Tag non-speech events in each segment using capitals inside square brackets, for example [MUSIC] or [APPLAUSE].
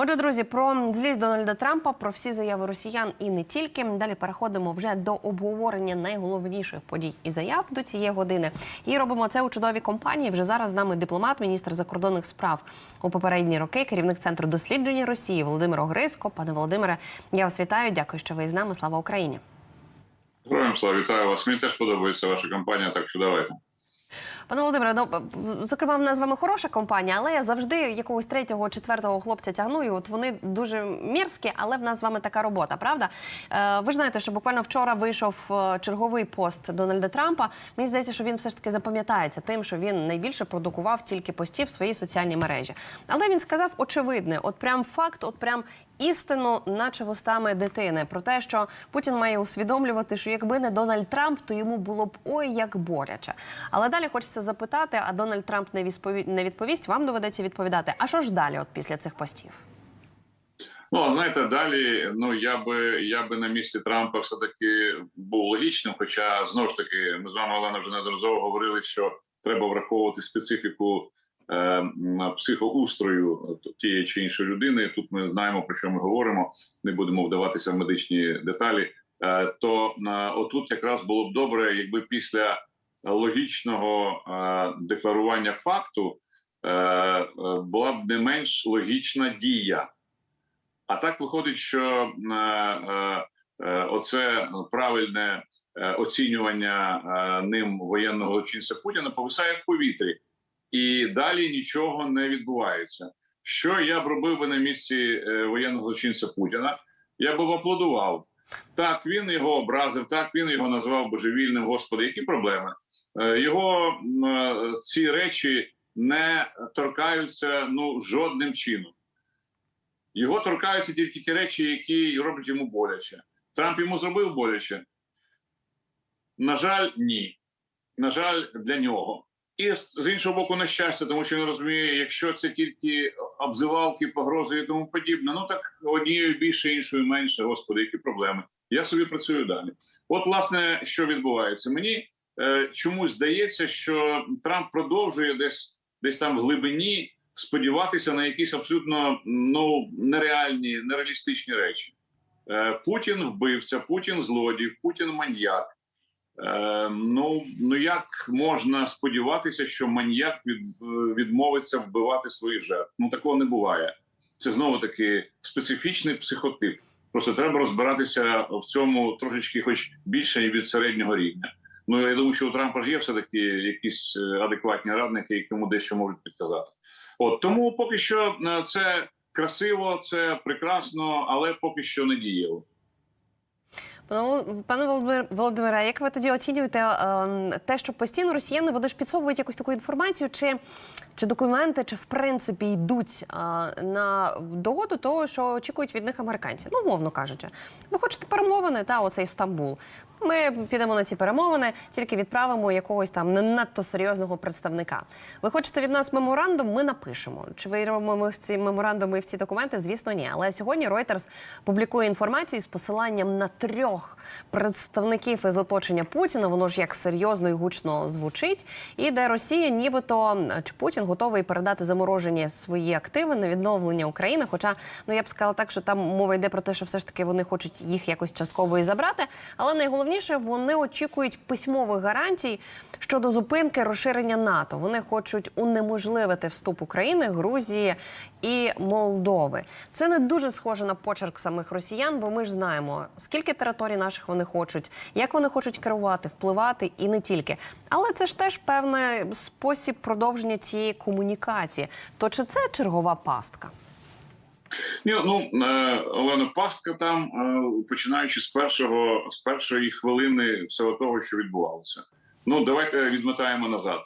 Отже, друзі, про злість Дональда Трампа, про всі заяви росіян і не тільки. Далі переходимо вже до обговорення найголовніших подій і заяв до цієї години. І робимо це у чудовій компанії. Вже зараз з нами дипломат, міністр закордонних справ у попередні роки, керівник центру дослідження Росії Володимир Огризко. Пане Володимире, я вас вітаю. Дякую, що ви з нами. Слава Україні. Героям слава вітаю вас. Мені теж подобається ваша компанія, так що давайте. Пане Володимире, ну зокрема, в нас з вами хороша компанія, але я завжди якогось третього, четвертого хлопця тягну. І от вони дуже мірські, але в нас з вами така робота, правда? Е, ви знаєте, що буквально вчора вийшов е, черговий пост Дональда Трампа. Мені здається, що він все ж таки запам'ятається тим, що він найбільше продукував тільки постів в своїй соціальній мережі. Але він сказав очевидне, от прям факт, от прям істину, наче вустами дитини, про те, що Путін має усвідомлювати, що якби не Дональд Трамп, то йому було б ой як боляче. Але далі хочеться запитати: а Дональд Трамп не відповість, не відповість, вам доведеться відповідати. А що ж далі, от після цих постів? Ну знаєте, далі ну я би я би на місці Трампа все таки був логічним. Хоча знову ж таки, ми з вами Олена вже неодноразово говорили, що треба враховувати специфіку е, психоустрою тієї чи іншої людини. Тут ми знаємо про що ми говоримо. Не будемо вдаватися в медичні деталі. Е, то е, отут якраз було б добре, якби після логічного е, декларування факту е, е, була б не менш логічна дія. А так виходить, що оце правильне оцінювання ним воєнного злочинця Путіна повисає в повітрі, і далі нічого не відбувається. Що я б робив би на місці воєнного злочинця Путіна? Я б аплодував. Так, він його образив, так він його назвав божевільним. Господи, які проблеми? Е, Його е, ці речі не торкаються ну жодним чином. Його торкаються тільки ті речі, які роблять йому боляче. Трамп йому зробив боляче. На жаль, ні. На жаль, для нього. І з іншого боку, на щастя, тому що він розуміє, якщо це тільки обзивалки, погрози і тому подібне, ну так однією більше, іншою менше. Господи, які проблеми. Я собі працюю далі. От, власне, що відбувається, мені чомусь здається, що Трамп продовжує десь десь там в глибині сподіватися на якісь абсолютно ну нереальні, нереалістичні речі. Е, Путін вбивця, Путін злодій, Путін маньяк. Е, ну ну як можна сподіватися, що маньяк від, відмовиться вбивати своїх жертв? Ну такого не буває. Це знову таки специфічний психотип. Просто треба розбиратися в цьому трошечки, хоч більше і від середнього рівня. Ну я думаю, що у Трампа ж є все таки якісь е, адекватні радники, які йому дещо можуть підказати. От тому поки що е, це красиво, це прекрасно, але поки що не дієво. Пане пане Володимир Володимире, як ви тоді оцінюєте е, те, що постійно росіяни вони ж підсовують якусь таку інформацію, чи чи документи, чи в принципі йдуть е, на догоду того, що очікують від них американці? Ну, мовно кажучи, ви хочете перемовини, та оцей Стамбул. Ми підемо на ці перемовини, тільки відправимо якогось там не надто серйозного представника. Ви хочете від нас меморандум? Ми напишемо. Чи вийдемо ми в ці меморандуми і в ці документи? Звісно, ні. Але сьогодні Reuters публікує інформацію з посиланням на трьох представників із оточення Путіна. Воно ж як серйозно і гучно звучить, і де Росія, нібито чи Путін готовий передати заморожені свої активи на відновлення України. Хоча ну я б сказала так, що там мова йде про те, що все ж таки вони хочуть їх якось частково і забрати. Але найголовніше найголовніше, вони очікують письмових гарантій щодо зупинки розширення НАТО. Вони хочуть унеможливити вступ України, Грузії і Молдови. Це не дуже схоже на почерк самих росіян, бо ми ж знаємо, скільки територій наших вони хочуть, як вони хочуть керувати, впливати і не тільки. Але це ж теж певний спосіб продовження цієї комунікації. То чи це чергова пастка? Ні, ну е, Олена Пастка там, е, починаючи з першого з першої хвилини всього того, що відбувалося. Ну давайте відмотаємо назад.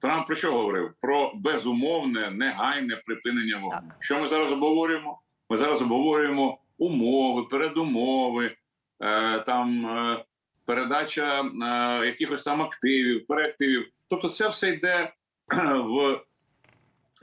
Трамп про що говорив? Про безумовне негайне припинення вогню. Так. Що ми зараз обговорюємо? Ми зараз обговорюємо умови, передумови, е, там е, передача е, якихось там активів, переактивів. Тобто, це все йде [CLEARS THROAT] в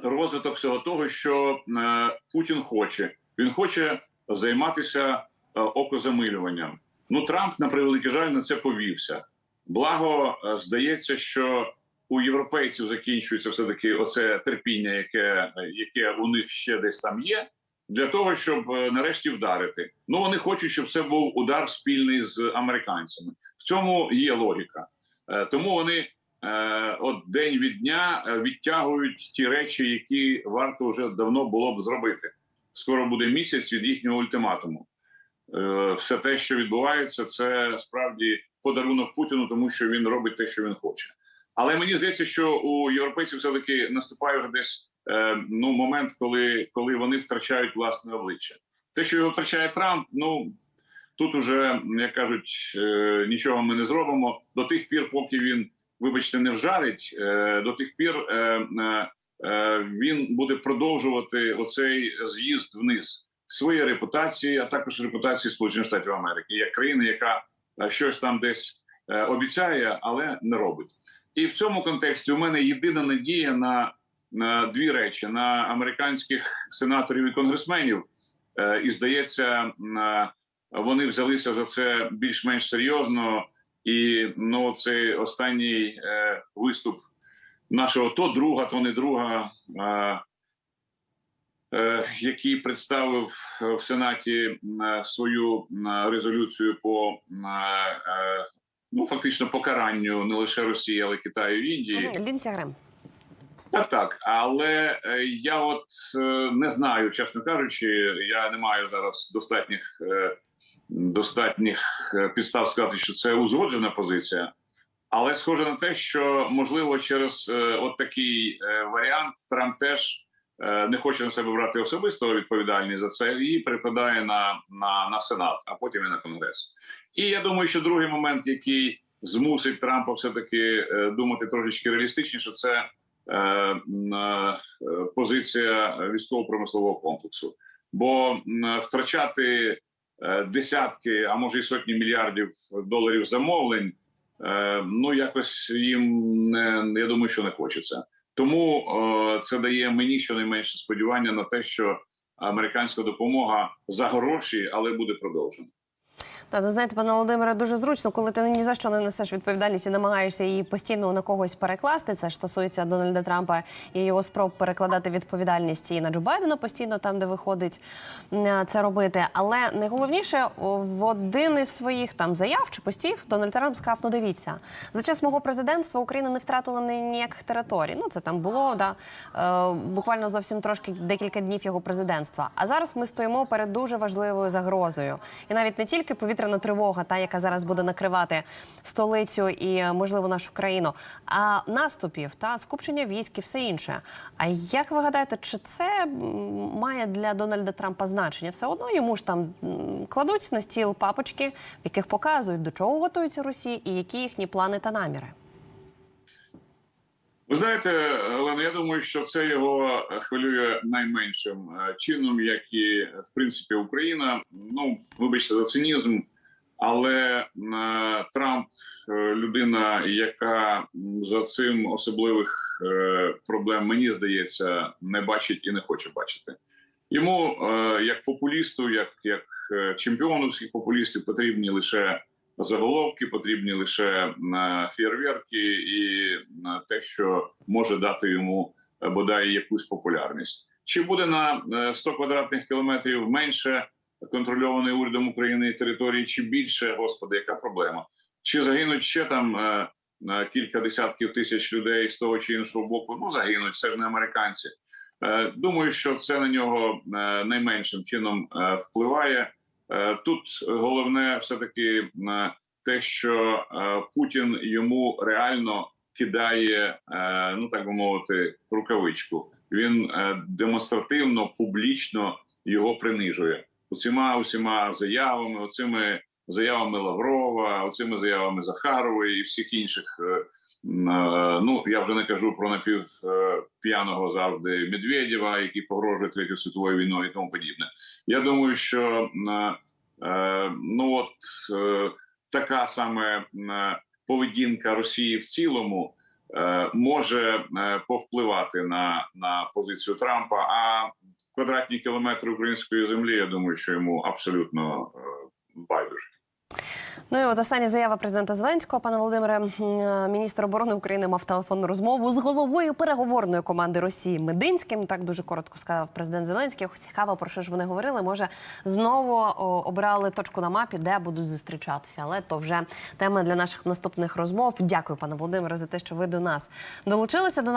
розвиток всього того, що е, Путін хоче. Він хоче займатися е, окозамилюванням. Ну Трамп на превеликий жаль на це повівся. Благо, е, здається, що у європейців закінчується все таки оце терпіння, яке яке у них ще десь там є. для того, щоб нарешті вдарити. Ну вони хочуть, щоб це був удар спільний з американцями. В цьому є логіка. Тому вони от день від дня е, відтягують ті речі, які варто вже давно було б зробити. Скоро буде місяць від їхнього ультиматуму. Е, Все те, що відбувається, це справді подарунок Путіну, тому що він робить те, що він хоче. Але мені здається, що у європейців все таки наступає вже десь е, ну момент, коли, коли вони втрачають власне обличчя. Те, що його втрачає Трамп, ну тут уже, як кажуть, е, нічого ми не зробимо до тих пір, поки він, вибачте, не вжарить, е, до тих пір е, е, він буде продовжувати оцей з'їзд вниз своєї репутації, а також репутації Сполучених Штатів Америки як країни, яка щось там десь обіцяє, але не робить. І в цьому контексті у мене єдина надія на, на дві речі: на американських сенаторів і конгресменів. І здається, вони взялися за це більш-менш серйозно. І ну, цей останній е, виступ нашого то друга, то не друга, е, е, який представив в Сенаті е, свою е, резолюцію по е, е, ну фактично покаранню не лише Росії, але й Китаю і Індії. Грем. Так, так, але е, я от е, не знаю, чесно кажучи, я не маю зараз достатніх е, достатніх е, підстав сказати, що це узгоджена позиція. Але схоже на те, що можливо через е, от такий е, варіант Трамп теж не хоче на себе брати особисто відповідальність за це і перекладає на, на, на Сенат, а потім і на Конгрес. І я думаю, що другий момент, який змусить Трампа все таки думати трошечки реалістичніше, це позиція військово-промислового комплексу. Бо втрачати десятки, а може й сотні мільярдів доларів замовлень, е, ну якось їм не я думаю, що не хочеться. Тому е, це дає мені щонайменше сподівання на те, що американська допомога за гроші, але буде продовжена. Та ну знаєте, пане Володимире, дуже зручно, коли ти ні за що не несеш відповідальність і намагаєшся її постійно на когось перекласти. Це ж стосується Дональда Трампа і його спроб перекладати відповідальність і на Джо Байдена постійно, там де виходить це робити. Але найголовніше в один із своїх там заяв чи постів Дональд Трамп сказав: ну дивіться, за час мого президентства Україна не втратила ні- ніяких територій. Ну це там було да е, буквально зовсім трошки декілька днів його президентства. А зараз ми стоїмо перед дуже важливою загрозою, і навіть не тільки повітряна тривога, та яка зараз буде накривати столицю і е, можливо нашу країну, а наступів та скупчення військ і все інше. А як ви гадаєте, чи це має для Дональда Трампа значення? Все одно йому ж там кладуть на стіл папочки, в яких показують до чого готуються Росії і які їхні плани та наміри. Ви знаєте, Олена, я думаю, що це його хвилює найменшим е, чином, як і в принципі Україна. Ну, вибачте за цинізм, але е, Трамп е, людина, яка за цим особливих е, проблем, мені здається, не бачить і не хоче бачити. Йому, е, як популісту, як, як е, чемпіону всіх популістів, потрібні лише заголовки, потрібні лише фєрверки і те, що може дати йому е, бодай якусь популярність. Чи буде на е, 100 квадратних кілометрів менше контрольованої урядом України території, чи більше? Господи, яка проблема? Чи загинуть ще там е, е, кілька десятків тисяч людей з того чи іншого боку? Ну загинуть, це ж не американці. Е, Думаю, що це на нього е, найменшим чином е, впливає. Е, Тут головне все таки те, що е, Путін йому реально кидає, е, ну так би мовити, рукавичку. Він е, демонстративно, публічно його принижує усіма усіма заявами, оцими заявами Лаврова, оцими заявами Захарової і всіх інших. Е, е, Ну я вже не кажу про напівп'яного завжди Медведєва, який погрожує третьою світовою війною і тому подібне. Я думаю, що е, е, ну от е, така саме е, поведінка Росії в цілому е, може е, повпливати на, на позицію Трампа. А квадратні кілометри української землі, я думаю, що йому абсолютно е, байдуже. Ну і от остання заява президента Зеленського, пане Володимире, е, міністр оборони України мав телефонну розмову з головою переговорної команди Росії Мединським. Так дуже коротко сказав президент Зеленський. Цікаво, про що ж вони говорили. Може, знову обрали точку на мапі, де будуть зустрічатися. Але то вже тема для наших наступних розмов. Дякую, пане Володимире, за те, що ви до нас долучилися до